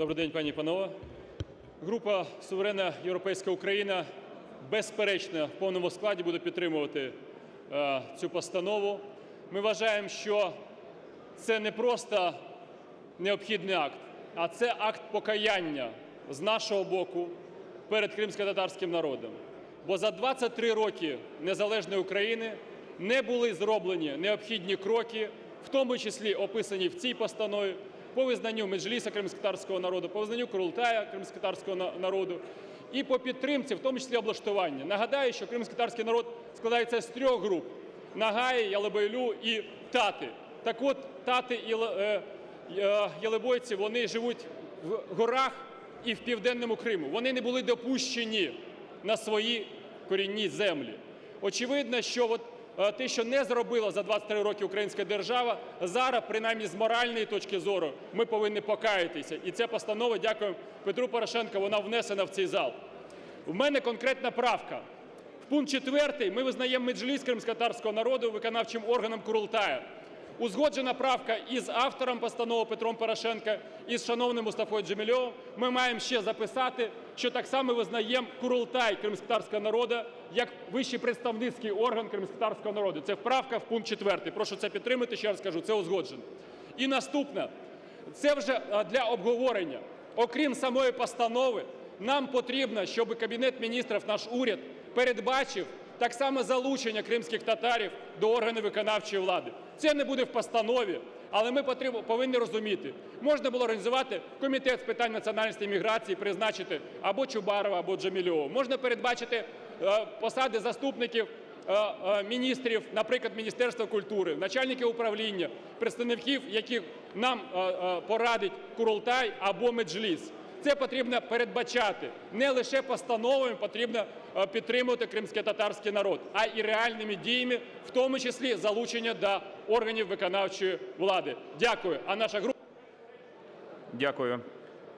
Добрий день, пані панове. Група Суверенна Європейська Україна безперечно в повному складі буде підтримувати е, цю постанову. Ми вважаємо, що це не просто необхідний акт, а це акт покаяння з нашого боку перед кримськотатарським народом. Бо за 23 роки незалежної України не були зроблені необхідні кроки, в тому числі описані в цій постанові, по визнанню Меджліса кримськотатарського народу, по визнанню Курултая кримськотатарського на- народу і по підтримці, в тому числі облаштування. Нагадаю, що кримськотатарський народ складається з трьох груп: Нагаї, Ялебойлю і Тати. Так от, Тати і е, е, Ялебойці, вони живуть в горах і в південному Криму. Вони не були допущені на свої корінні землі. Очевидно, що от те, що не зробила за 23 роки українська держава, зараз, принаймні з моральної точки зору, ми повинні покаятися. І ця постанова, дякую Петру Порошенку, вона внесена в цей зал. У мене конкретна правка. В пункт 4 ми визнаємо Меджліс кримськотарського народу виконавчим органом Курултая. Узгоджена правка із автором постанови Петром Порошенка і з шановним Мустафою Джемільовим. Ми маємо ще записати, що так само визнаємо Курултай кримськотарського народу як вищий представницький орган кримськотарського народу. Це вправка в пункт 4. Прошу це підтримати. Ще раз кажу, це узгоджено. І наступне. Це вже для обговорення. Окрім самої постанови, нам потрібно, щоб Кабінет міністрів, наш уряд, передбачив так само залучення кримських татарів до органів виконавчої влади. Це не буде в постанові, але ми повинні розуміти, можна було організувати комітет з питань національності і міграції, призначити або Чубарова, або Джамільова. Можна передбачити е, посади заступників е, е, міністрів, наприклад, Міністерства культури, начальників управління, представників, яких нам порадить Курултай або Меджліс. Це потрібно передбачати. Не лише постановами потрібно е, підтримувати кримськотатарський народ, а і реальними діями, в тому числі залучення до органів виконавчої влади. Дякую. А наша група Дякую.